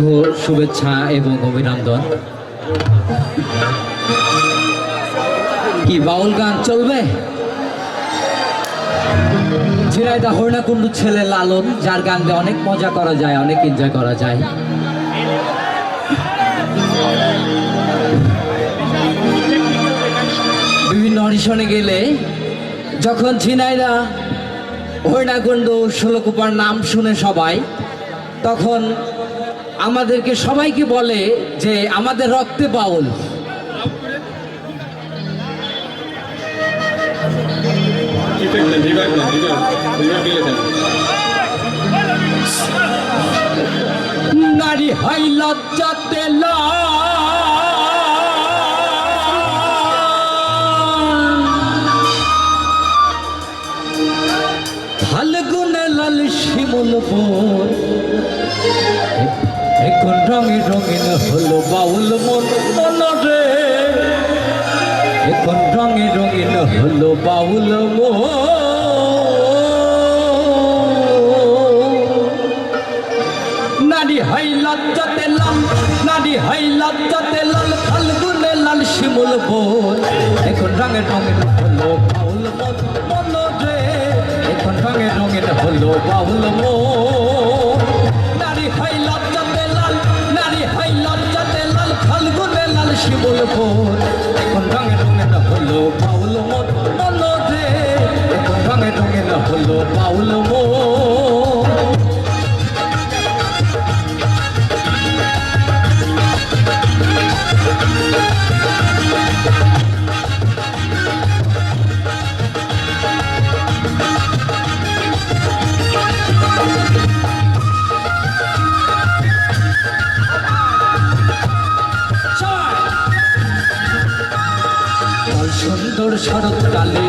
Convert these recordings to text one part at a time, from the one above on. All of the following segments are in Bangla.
অসংখ্য শুভেচ্ছা এবং অভিনন্দন। কি, বাউল গান চলবে? ঝিনাইদা হরিণাকুণ্ডু ছেলে লালন, যার গান দিয়ে অনেক মজা করা যায়, অনেক এনজয় করা যায়। বিভিন্ন অডিশনে গেলে যখন ঝিনাইদা হরিণাকুণ্ডু ষোলকুপার নাম শুনে সবাই, তখন আমাদেরকে সবাইকে বলে যে আমাদের রক্তে বাউল। নারী হাই লজ্জাতে ফাল্গুনে লাল শিমুল বোন বাউল মন মন রে এখন রঙে রঙিন হলো বাউল নারী হাই লজ্জাতে লাল, নারী হাই লজ্জাতে লাল, ফাল্গুনে লাল শিমুল বোল এখন রঙের রঙের হলো বাউল মন মন রে এখন রঙের রঙের হলো বাউল মন। ফাল্গুনে সুন্দর শরৎকালে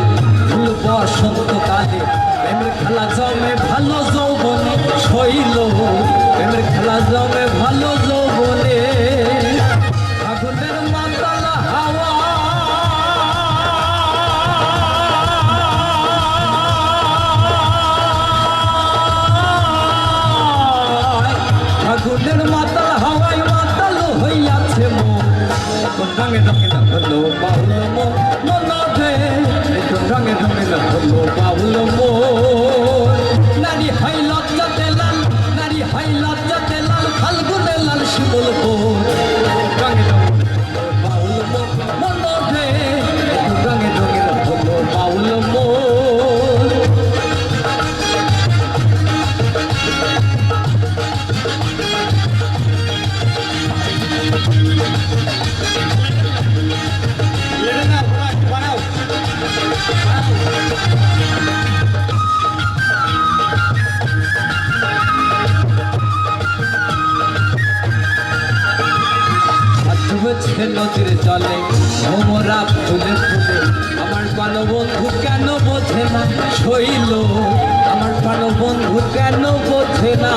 ফুল বসন্তকালে প্রেমের খেলা জমে ভালো যৌবনে, শৈল প্রেমের খেলা জমে ভালো যৌবনে। ফাগুনের মাতাল হাওয়ায় এখন রঙে রঙে হলো বাউল মন মন রে। এখন রঙে রঙে হলো বাউল মন নদীর মোমরা ফুলে ফুলে। আমার বন্ধু কেন বোঝে না? শৈল, আমার বন্ধু কেন বোঝে না?